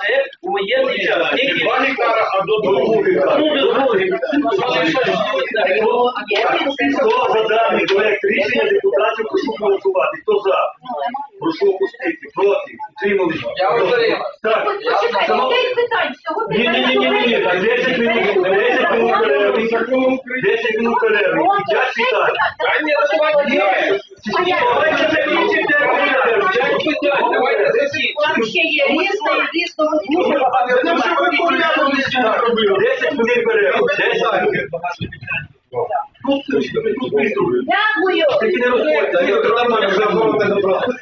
це у воєнний час. Тільки- два гектара, а до гектарів. Ну, до гектарів. Хто за даний проект рішення депутатів прошу голосувати? Хто за? Прошу опустити. Проти? Утримались? Я утримався. Так. Ні, ні, ні, ні, ні, ні, 10 минут, 10 минут перерви, 10 минут перерви, 5 питань. Дай мені розувати. Ще є різне, і різного дуже багато. Ну, що ви порядок не сюди робили? 10 хвилин перерву, 10 хвилин. Тут, тут приступ. Дякую. Такі не розходьте, я нормально вже можете забрати.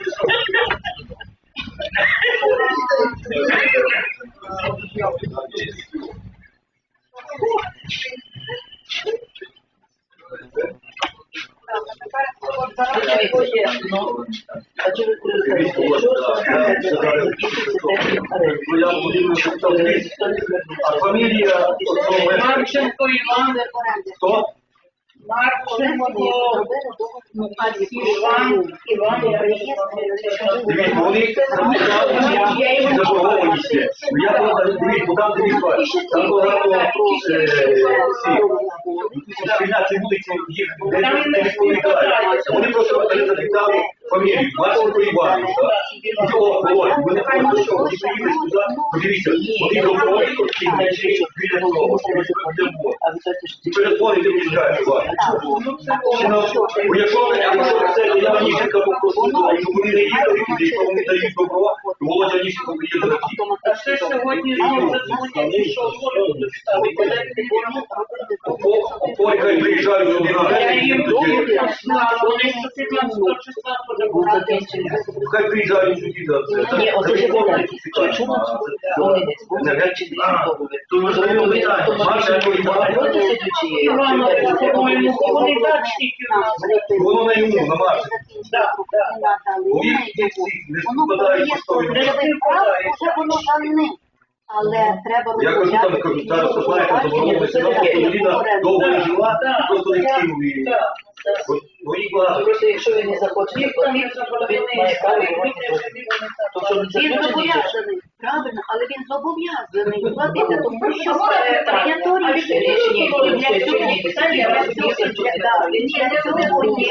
А фамілія Марченко Іван, хто? Марченко. Іван, Іван, Дивіться, вони записали заборгованість. Ну, Я просто дивіться, бо там багато е, всіх. Війна це вулиці, їх не. Вони просто запитали фамілію, Марченко Іванович, так? І цього Володь, вони просто що, вони приїхали сюди, подивіться, вони говорять, і знайшли біля того, що ви де було. І передзвонити мені скажуть, Ваня. Бо якщо ви якщо це я Ніщенка попросив, якщо вони не їхали, туди, якщо вони дають добро, то Володя Ніщенко приїде на ті. А ще сьогодні задзвонять, що воду ставити. Ой, хай приїжджають сюди на Я їм тоді. вони з 14 числа подавали. Хай приїжджають сюди, да. Ні, оце ж питання. Чому А, це це- не А, То ми питання. Марченко Іванович. Іванович, по-моєму, вони дачники у нас. Воно на йому, на Марченко. Бо їх всі не спадають по сто відсотків. Вже воно дане. Але треба Я кажу, там кажу, зараз знаєте, людина довго не жила, просто не кинув її. Ну. Просто якщо він не Ніхто він має право його не платити. не вони То що він Він зобов'язаний, правильно, але він зобов'язаний платити, тому що Е, прийнято А рішення. для цього питання є, для цього є, є, да, він є не сьогодні.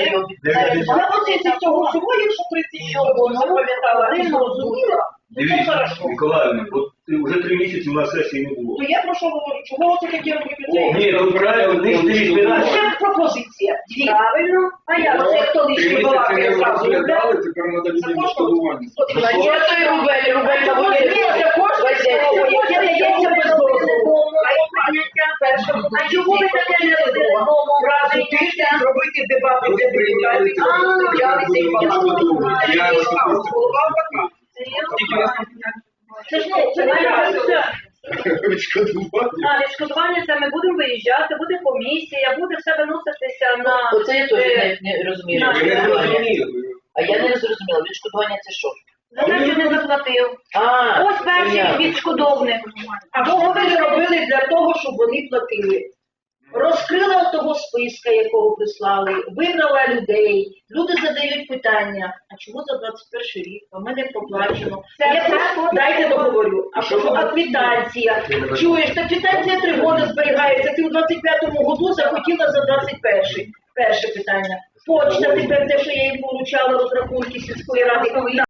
Я оце з цього всього, якщо 30 Що воно то Дивіться. Миколаївна, от вже три місяці у нас сесії не було. То я про що говорю? Чого це таке робити? Ні, тут правильно, не спинати. Правильно. А я балакає не зразу. розглядали, тепер треба людям відшкодування. Той рубель, рубель яке дається без дозволу. А чому ви таке не робили? Правильно, тиждень зробити дебати для депутатів. Я не цей. Я особисто. Це ж ну, це. Відшкодування. А відшкодування це ми будемо виїжджати, буде комісія, буде все виноситися на Оце я теж не, не розумію. на- Ви не зрозуміли. А я не зрозуміла, відшкодування це що? за те, що не заплатив. А, Ось перший понятно. відшкодовник. А вони ви зробили для того, щоб вони платили? Розкрила того списка, якого прислали, вибрала людей. Люди задають питання, а чому за 21 рік? А ми не проплачено. Я просто дайте договорю. А що а квитанція? Чуєш, та квитанція три роки зберігається. Ти у 25-му году захотіла за 21 Перше питання. Почта тепер те, що я їм получала розрахунки сільської ради.